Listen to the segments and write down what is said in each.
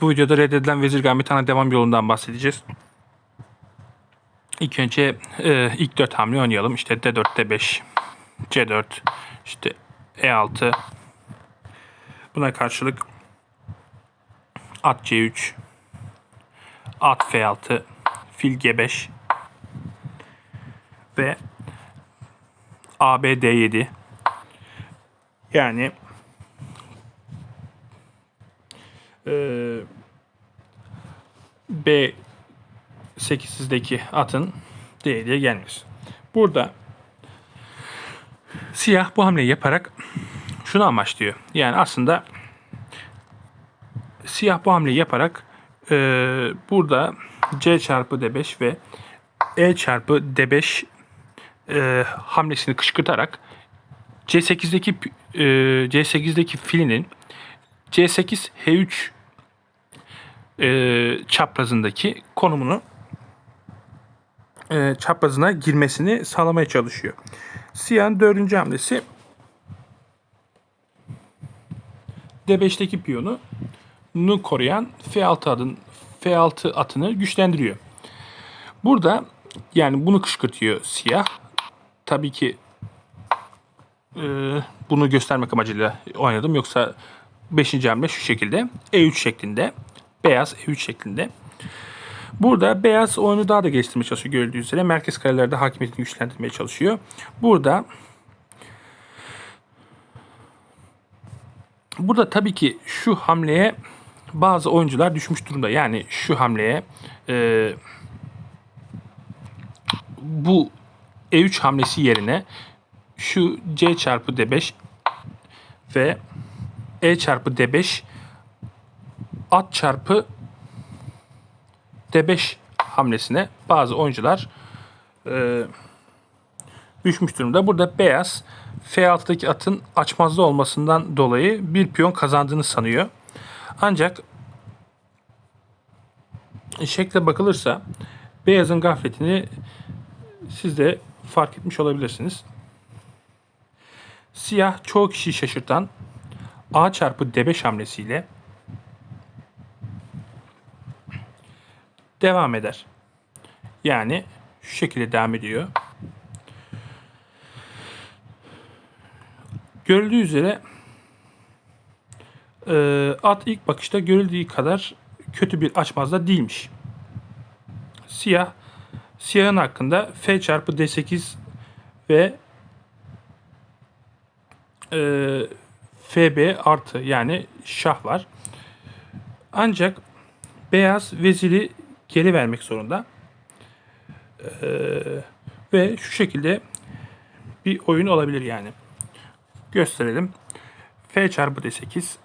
Bu videoda reddedilen vezir gambitana devam yolundan bahsedeceğiz. İlk önce e, ilk 4 hamle oynayalım. İşte D4, D5, C4, işte E6. Buna karşılık at C3, at F6, fil G5 ve AB D7. Yani eee B 8'deki atın D7'ye gelmesi. Burada siyah bu hamleyi yaparak şunu amaçlıyor. Yani aslında siyah bu hamleyi yaparak eee, burada C çarpı D5 ve E çarpı D5 eee, hamlesini kışkırtarak C8'deki eee, C8'deki filinin C8 H3 eee, çaprazındaki konumunu eee, çaprazına girmesini sağlamaya çalışıyor. Siyahın dördüncü hamlesi D5'teki piyonu nu koruyan F6 adın F6 atını güçlendiriyor. Burada yani bunu kışkırtıyor siyah. Tabii ki e, bunu göstermek amacıyla oynadım. Yoksa 5. hamle şu şekilde. E3 şeklinde. Beyaz E3 şeklinde. Burada beyaz oyunu daha da geliştirmeye çalışıyor gördüğünüz üzere. Merkez karelerde hakimiyetini güçlendirmeye çalışıyor. Burada Burada tabii ki şu hamleye bazı oyuncular düşmüş durumda. Yani şu hamleye e, bu E3 hamlesi yerine şu C çarpı D5 ve E çarpı D5 at çarpı D5 hamlesine bazı oyuncular e, düşmüş durumda. Burada beyaz F6'daki atın açmazda olmasından dolayı bir piyon kazandığını sanıyor. Ancak şekle bakılırsa beyazın gafletini siz de fark etmiş olabilirsiniz. Siyah çoğu kişiyi şaşırtan A çarpı D5 hamlesiyle devam eder. Yani şu şekilde devam ediyor. Görüldüğü üzere e, at ilk bakışta görüldüğü kadar kötü bir açmazda değilmiş. Siyah siyahın hakkında F çarpı D8 ve e, FB artı yani şah var. Ancak beyaz veziri geri vermek zorunda. E, ve şu şekilde bir oyun olabilir yani. Gösterelim. F çarpı D8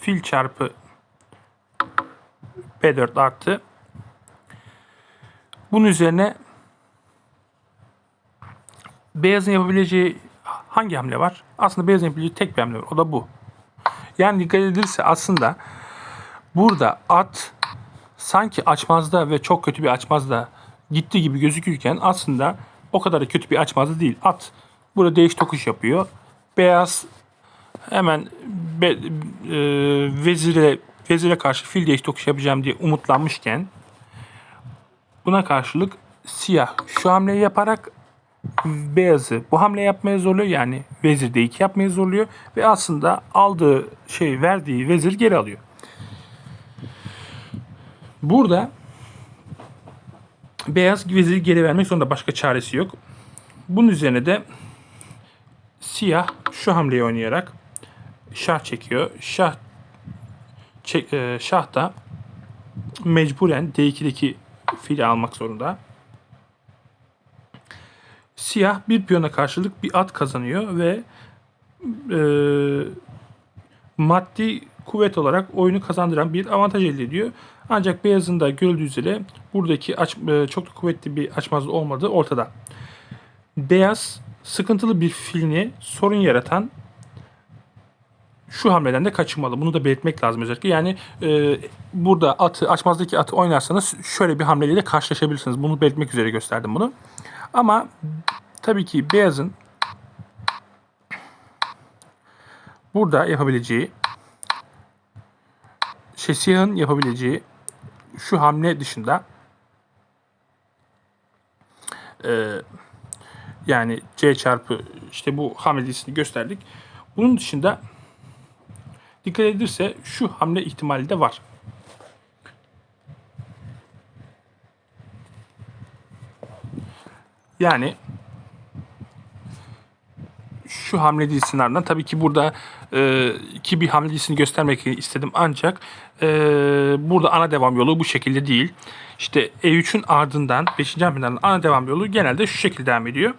fil çarpı B4 artı bunun üzerine beyazın yapabileceği hangi hamle var? Aslında beyazın yapabileceği tek bir hamle var. O da bu. Yani dikkat edilirse aslında burada at sanki açmazda ve çok kötü bir açmazda gitti gibi gözükürken aslında o kadar da kötü bir açmazda değil. At burada değiş tokuş yapıyor. Beyaz hemen be, e, vezire vezire karşı fil değiş tokuş yapacağım diye umutlanmışken buna karşılık siyah şu hamleyi yaparak beyazı bu hamle yapmaya zorluyor. Yani vezir D2 yapmaya zorluyor ve aslında aldığı şey verdiği vezir geri alıyor. Burada beyaz veziri geri vermek zorunda başka çaresi yok. Bunun üzerine de siyah şu hamleyi oynayarak şah çekiyor. Şah çek, e, şah da mecburen D2'deki fili almak zorunda. Siyah bir piyona karşılık bir at kazanıyor ve e, maddi kuvvet olarak oyunu kazandıran bir avantaj elde ediyor. Ancak beyazın da görüldüğü üzere buradaki aç, e, çok kuvvetli bir açmazlık olmadığı ortada. Beyaz sıkıntılı bir filini sorun yaratan şu hamleden de kaçınmalı. Bunu da belirtmek lazım özellikle. Yani e, burada atı, açmazdaki atı oynarsanız şöyle bir hamleyle karşılaşabilirsiniz. Bunu belirtmek üzere gösterdim bunu. Ama tabii ki beyazın burada yapabileceği şey yapabileceği şu hamle dışında e, yani C çarpı işte bu hamlesini gösterdik. Bunun dışında dikkat edilirse şu hamle ihtimali de var. Yani şu hamle ardından tabii ki burada e, ki bir hamle dizisini göstermek istedim ancak e, burada ana devam yolu bu şekilde değil. İşte E3'ün ardından 5. hamleden ana devam yolu genelde şu şekilde devam ediyor.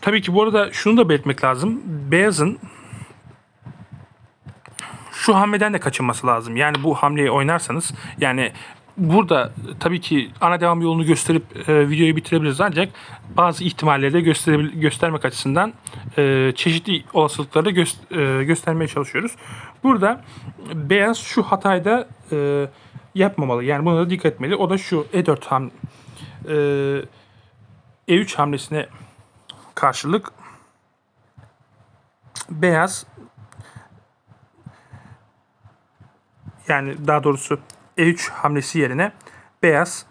Tabii ki bu arada şunu da belirtmek lazım. Beyazın şu hamleden de kaçınması lazım. Yani bu hamleyi oynarsanız yani burada tabii ki ana devam yolunu gösterip e, videoyu bitirebiliriz ancak bazı ihtimalleri de göstermek açısından e, çeşitli olasılıkları da gö- e, göstermeye çalışıyoruz. Burada beyaz şu hatayı da e, yapmamalı. Yani buna da dikkat etmeli. O da şu E4 ham e, E3 hamlesine karşılık beyaz yani daha doğrusu E3 hamlesi yerine beyaz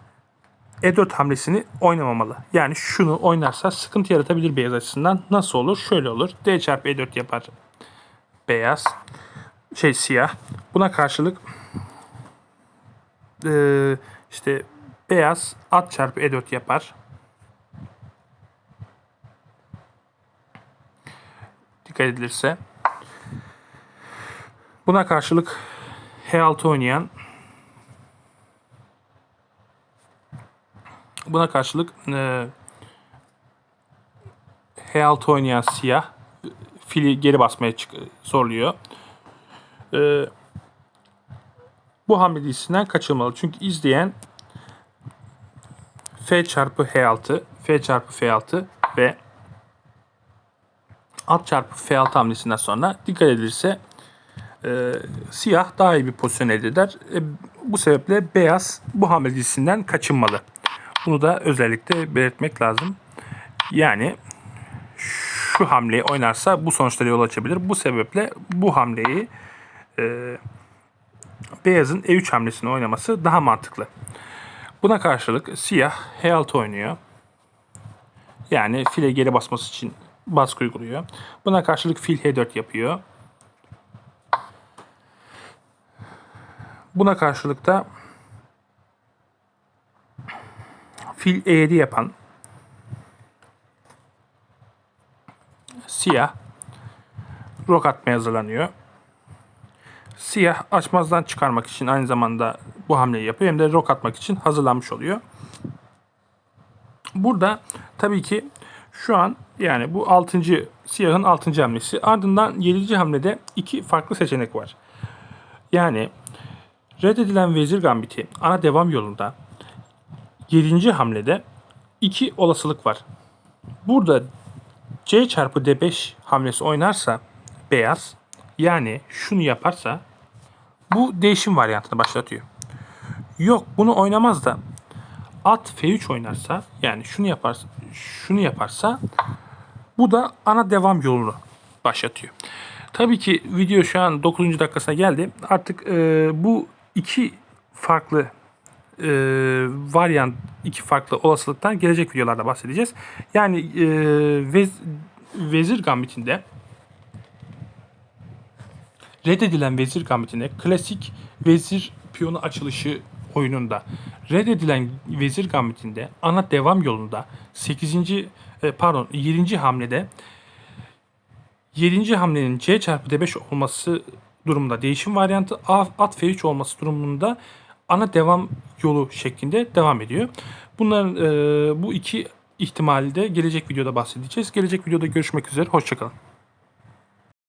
E4 hamlesini oynamamalı. Yani şunu oynarsa sıkıntı yaratabilir beyaz açısından. Nasıl olur? Şöyle olur. D çarpı E4 yapar beyaz. Şey siyah. Buna karşılık eee, işte beyaz at çarpı E4 yapar. Dikkat edilirse. Buna karşılık H6 oynayan buna karşılık e, H6 oynayan siyah fili geri basmaya zorluyor. E, bu hamle dizisinden kaçılmalı. Çünkü izleyen F çarpı H6, F çarpı F6 ve at çarpı F6 hamlesinden sonra dikkat edilirse e, siyah daha iyi bir pozisyon elde eder. E, bu sebeple beyaz bu hamle dizisinden kaçınmalı. Bunu da özellikle belirtmek lazım. Yani şu hamleyi oynarsa bu sonuçlara yol açabilir. Bu sebeple bu hamleyi e, beyazın E3 hamlesini oynaması daha mantıklı. Buna karşılık siyah H6 oynuyor. Yani file geri basması için baskı uyguluyor. Buna karşılık fil H4 yapıyor. Buna karşılık da fil E7 yapan siyah rok atmaya hazırlanıyor. Siyah açmazdan çıkarmak için aynı zamanda bu hamleyi yapıyor hem de rok atmak için hazırlanmış oluyor. Burada tabii ki şu an yani bu 6. siyahın 6. hamlesi. Ardından 7. hamlede iki farklı seçenek var. Yani reddedilen vezir gambiti ana devam yolunda 7. hamlede iki olasılık var. Burada C çarpı D5 hamlesi oynarsa beyaz yani şunu yaparsa bu değişim varyantını başlatıyor. Yok bunu oynamaz da at F3 oynarsa yani şunu yaparsa şunu yaparsa bu da ana devam yolunu başlatıyor. Tabii ki video şu an 9. dakikasına geldi. Artık e, bu iki farklı e, varyant, iki farklı olasılıktan gelecek videolarda bahsedeceğiz. Yani e, vez, vezir gambitinde reddedilen vezir gambitinde klasik vezir piyonu açılışı oyununda reddedilen vezir gambitinde ana devam yolunda 8. e, pardon 7. hamlede 7. hamlenin C çarpı D5 olması durumunda değişim varyantı A- at F3 olması durumunda ana devam yolu şeklinde devam ediyor. Bunların e, bu iki ihtimali de gelecek videoda bahsedeceğiz. Gelecek videoda görüşmek üzere. Hoşçakalın.